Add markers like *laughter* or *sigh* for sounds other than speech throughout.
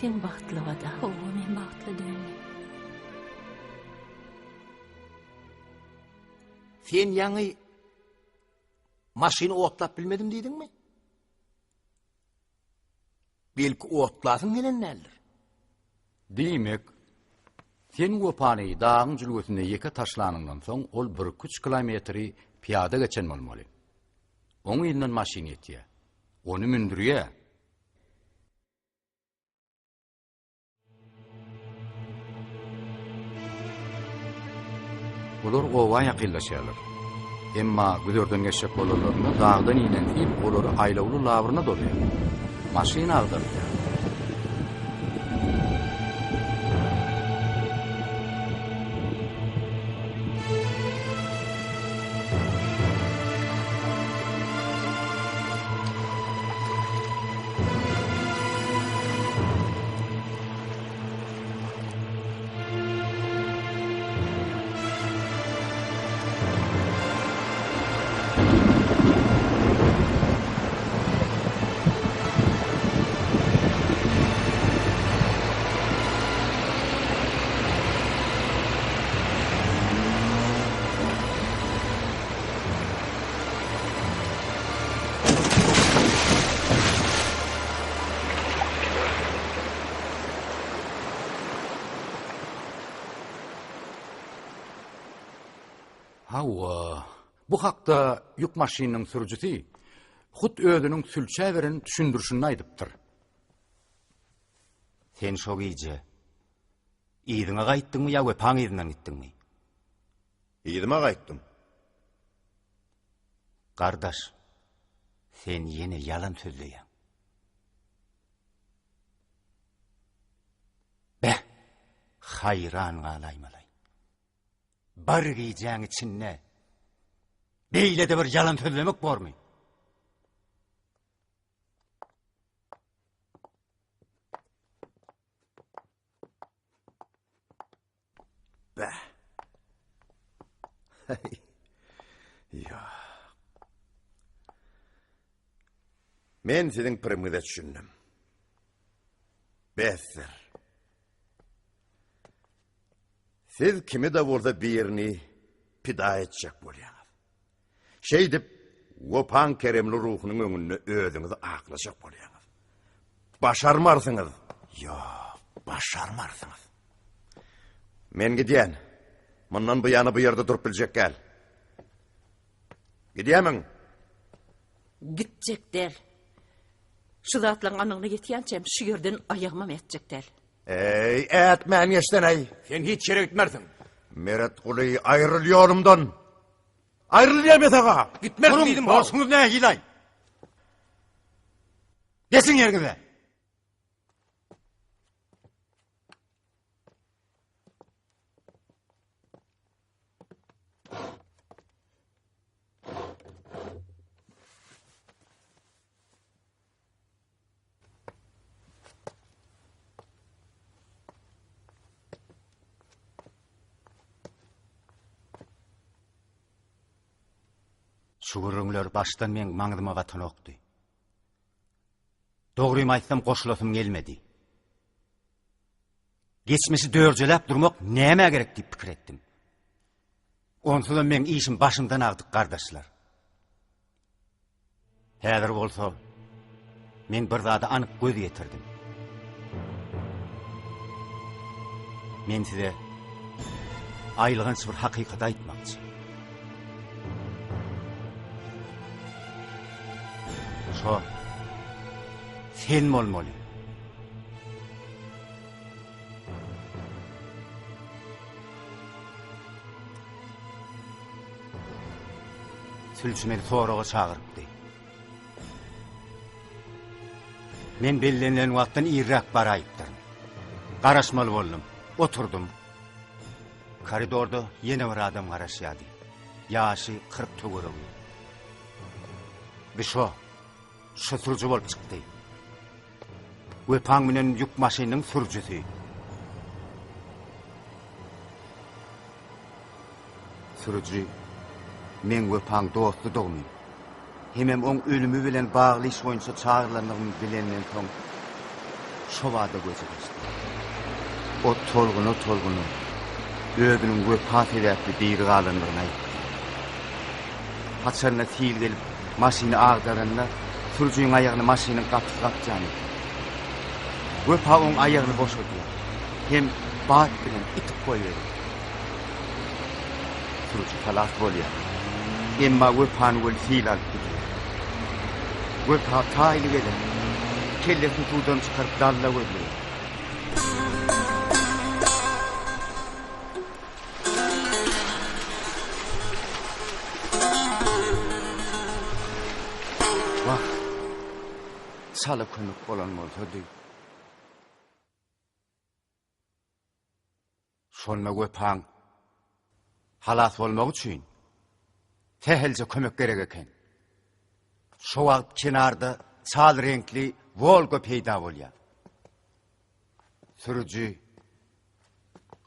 Sen baxtlı wada. O, men baxtlı dönem. Sen yanı maşini otlap bilmedim dedin mi? Belki otlasın gelen nəldir. Demek, sen gopani dağın cülgötünde yeke taşlanından soň ol bir kuç kilometri piyada geçen olmalı. Onu ýylynan maşin etiye. Onu mündürüye. Ular gowa ýakynlaşýarlar. Emma güdörden geçip bolurlarını dağdan inen ip olur aylawly labrına dolýar. Maşina aldırdı. Анау, бұ қақты үк машинның сүржіті құт өзінің сүлчә бірін түшіндіршін айдыптыр. Сен шоғы ийжі, Идің аға айттың мұй, ауы паң идінан иттің мұй? Идім аға айттым. Қардаш, сен ені ялан сөзді ең. Бә, қайран ғалай малай. Бір ғи de bir ýalan sözlemek bormy? Bäh. Ja. Men seniň pirmide düşündüm. Besser. Siz kimi de bolsa birini pida etjek bolýaňyz. Şey dip, Wopan keremli ruhunyň öňünde özüňizi aklaşak bolýaňyz. Başarmarsyňyz. Yo, başarmarsyňyz. Men gidýän. Mundan bu ýany bu ýerde durup biljek gel. Gidýämiň? Gitjekler. Şu zatlaň anyny ýetýänçem şu ýerden aýagymam etjekler. Ey, etmän ýeşdenäy. Sen hiç yere gitmersin. Meret Guly ayrıl ýolumdan. Ayrıl ýa-da aga. Gitmersin Durun, diýdim. borsuňyz näme gilaý? шүгір өңілер мен маңдымаға қатын оқты. Доғырым айттым қошылатым келмеді. Кечмесі дөр жылап дұрмақ керек деп пікір еттім. Онсыда мен ішім башымдан ағдық қардашылар. Әдір болса, мен бір дады анық көзі етірдім. Мен сізе айлығын сұр хақиқыда айтмақ Şo. Sen bolmaly. Sülçü meni soraga çağırıpdy. Men bellenilen wagtdan irrak baraýypdyr. Garaşmaly boldum. Oturdum. Koridorda ýene bir adam garaşýady. Ýaşy 40 tögürüm. Bir şo. şösürcü bolup çykdy. Wepaň bilen yük maşinynyň sürjüsi. Sürjü men wepaň dostu dogmy. Hemem on ölümü bilen bagly iş boýunça çağırylanyny bilenden soň şowada göze geçdi. O tolgunu tolgunu öýüniň wepat edäpdi bir galandygyna. Haçanna tiýil gelip maşina agdaranlar Turcuyun ayağını maşinin katıp kapacağını. Öpa onun ayağını boş ödüyor. Hem bağıt bilen itip koyuyor. Turcu talat oluyor. Emma öpanı öl fiil alıp gidiyor. Öpa ta ili gelir. Kellesini tuğdan çıkarıp dalla veriyor. saly kömek bolan bolsa diýip. Şonma göpaň halas bolmak üçin tehelce kömek gerek eken. Şu wagt çynarda sal renkli Volga peýda bolýar. Sürüji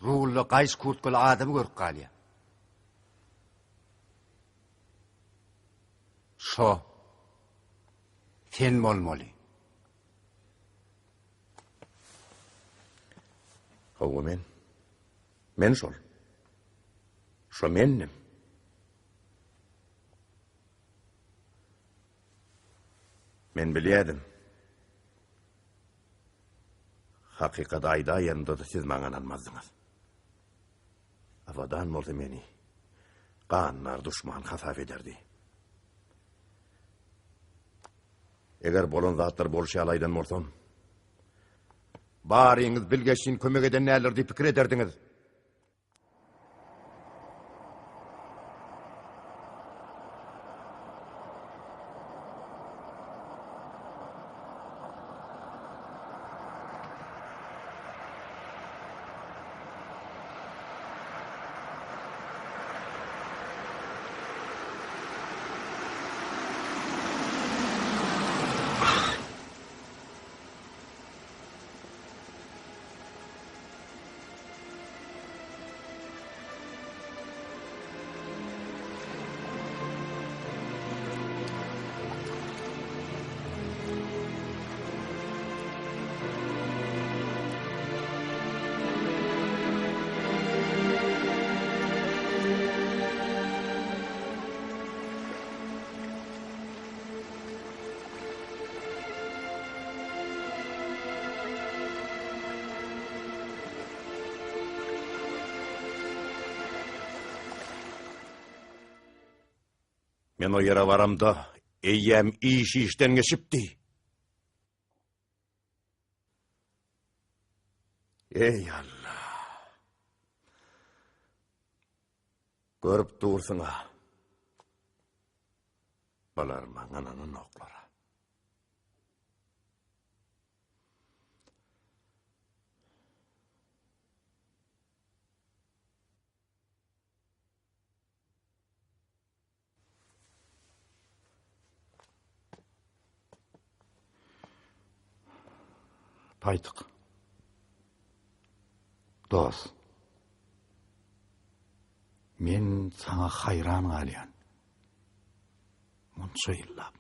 ruhlu gaýş kurtkul adam görüp galýar. Şo sen bolmaly. Hawa men. Men şol. Şo mennim. Men bilýädim. Hakikat ayda yanında da siz maňa inanmazdyňyz. Afadan bolsa meni. Qanlar düşman hasaf ederdi. Eger bolan zatlar bolşa alaydan morson, барыңыз білгешін көмегеден еден пікір едердіңіз. O yere varamda eyyem iş işten geçipdi. Ey Allah. Görüp dursun ha. Balarman ananın oklara. айтық дос мен саңа хайран ғалиян мұнша yillab.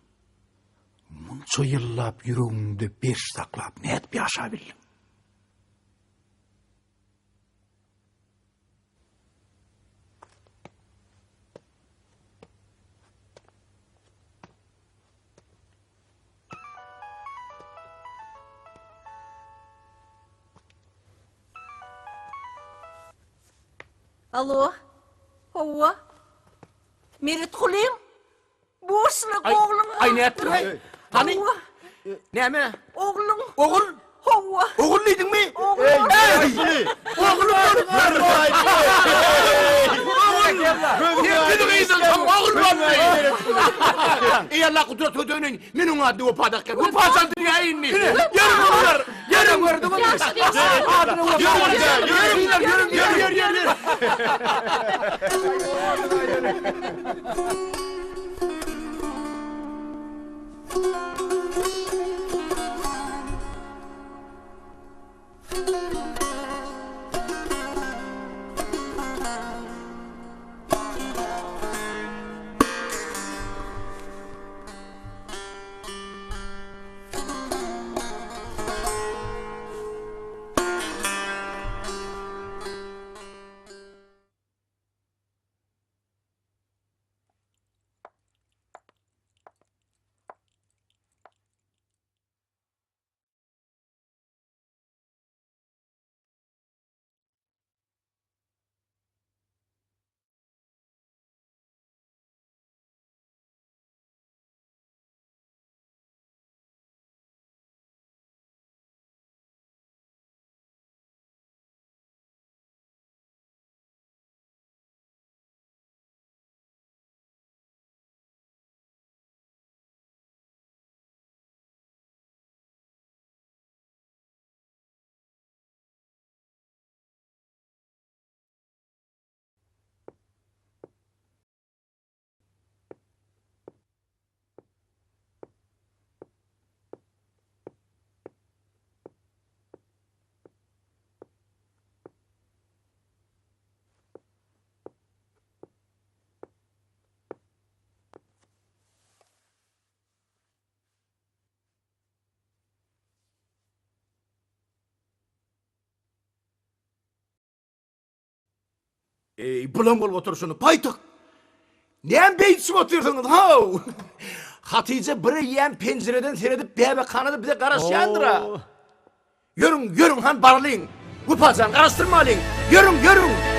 Мұнша yillab жүрегіңді беш сақлап нетпе аша білдің Alo. Hawa. Merit Kulim. Boşluk oğlum. Ay ne yaptın? Hani? Neme? Oğlum. Oğul, mi? Oğlum Yedin iyisin tam oğul var mı? Ey Allah kudret ödönün. Minun adı o padak gel. Bu pasan dünya inni. Yarın onlar. Yarın gördüm onu. Adını o padak gel. Yarın yarın yarın yarın yarın. 最高はないよね bulan bolup oturuşunu paytak. Neyem beytsi otursunuz ha? *laughs* Hatice bir yiyen pencereden seyredip bebe kanadı bir de karasyandıra. Yürün yürün han barlayın. Upacan karıştırmayın. Yürün yürün.